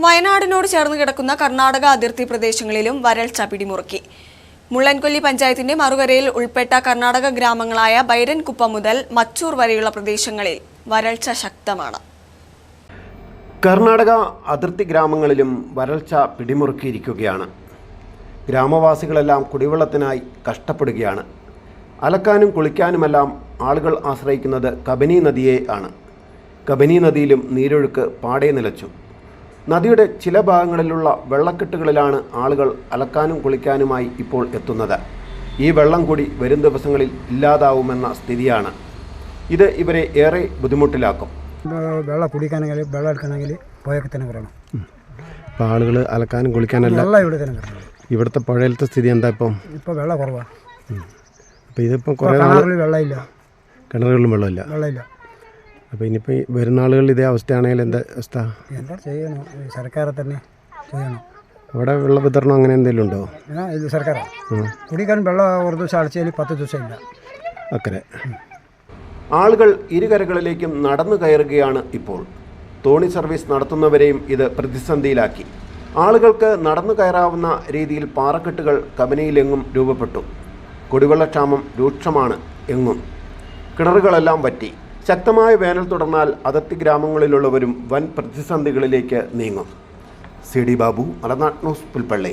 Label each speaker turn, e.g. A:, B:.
A: വയനാടിനോട് ചേർന്ന് കിടക്കുന്ന കർണാടക അതിർത്തി പ്രദേശങ്ങളിലും വരൾച്ച പിടിമുറുക്കി. മുള്ളൻകൊല്ലി പഞ്ചായത്തിന്റെ മറുകരയിൽ ഉൾപ്പെട്ട കർണാടക ഗ്രാമങ്ങളായ ബൈരൻകുപ്പ മുതൽ മച്ചൂർ വരെയുള്ള പ്രദേശങ്ങളിൽ വരൾച്ച ശക്തമാണ്.
B: കർണാടക അതിർത്തി ഗ്രാമങ്ങളിലും വരൾച്ച പിടിമുറുക്കിയിരിക്കുകയാണ്. ഗ്രാമവാസികളെല്ലാം കുടിവെള്ളത്തിനായി കഷ്ടപ്പെടുകയാണ്. അലക്കാനും കുളിക്കാനുമെല്ലാം ആളുകൾ ആശ്രയിക്കുന്നത് കബനി നദിയെ ആണ്. കബനി നദിയിലും നീരൊഴുക്ക് പാടേ നിലച്ചു. നദിയുടെ ചില ഭാഗങ്ങളിലുള്ള വെള്ളക്കെട്ടുകളിലാണ് ആളുകൾ അലക്കാനും കുളിക്കാനുമായി ഇപ്പോൾ എത്തുന്നത്. ഈ വെള്ളം കൂടി വരും ദിവസങ്ങളിൽ ഇല്ലാതാവുമെന്ന സ്ഥിതിയാണ്. ഇത് ഇവരെ ഏറെ ബുദ്ധിമുട്ടിലാക്കും.
C: വെള്ളം കുടിക്കാനെങ്കിൽ വെള്ളം എടുക്കണമെങ്കിൽ പുഴയൊക്കെ തന്നെ വരണം.
B: അപ്പോൾ ആളുകൾ അലക്കാനും കുളിക്കാനല്ല
C: വെള്ളം ഇവിടെ തന്നെ വരണം.
B: ഇവിടുത്തെ പുഴയിലത്തെ സ്ഥിതി എന്താ ഇപ്പം?
C: ഇപ്പോൾ വെള്ളം കുറവാണ്
B: അപ്പോൾ ഇതിപ്പം കുറേ നാൾ
C: കിണറിൽ വെള്ളമില്ല.
B: കിണറുകളിലും വെള്ളമില്ല.
C: വെള്ളമില്ല.
B: അപ്പോൾ ഇനിയിപ്പോൾ വരുന്ന ആളുകളിൽ ഇതേ അവസ്ഥയാണെങ്കിൽ എന്താ അവസ്ഥ?
C: എന്താ ചെയ്യണം? സർക്കാർ തന്നെ ചെയ്യണം.
B: അവിടെ വെള്ള വിതരണം അങ്ങനെ എന്തെങ്കിലും ഉണ്ടോ?
C: ഇത് സർക്കാർ കുടിക്കാൻ വെള്ളം ഒരു ദിവസം അടച്ചാൽ പത്ത് ദിവസം ഇല്ല
B: അക്കരെ. ആളുകൾ ഇരുകരകളിലേക്കും നടന്നു കയറുകയാണ് ഇപ്പോൾ. തോണി സർവീസ് നടത്തുന്നവരെയും ഇത് പ്രതിസന്ധിയിലാക്കി. ആളുകൾക്ക് നടന്നു കയറാവുന്ന രീതിയിൽ പാറക്കെട്ടുകൾ കബനിയിലെങ്ങും രൂപപ്പെട്ടു. കുടിവെള്ളക്ഷാമം രൂക്ഷമാണ് എങ്ങും. കിണറുകളെല്ലാം വറ്റി. ശക്തമായ വേനൽ തുടർന്നാൽ അതിർത്തി ഗ്രാമങ്ങളിലുള്ളവരും വൻ പ്രതിസന്ധികളിലേക്ക് നീങ്ങും. C D Babu Malanad news Pulpally.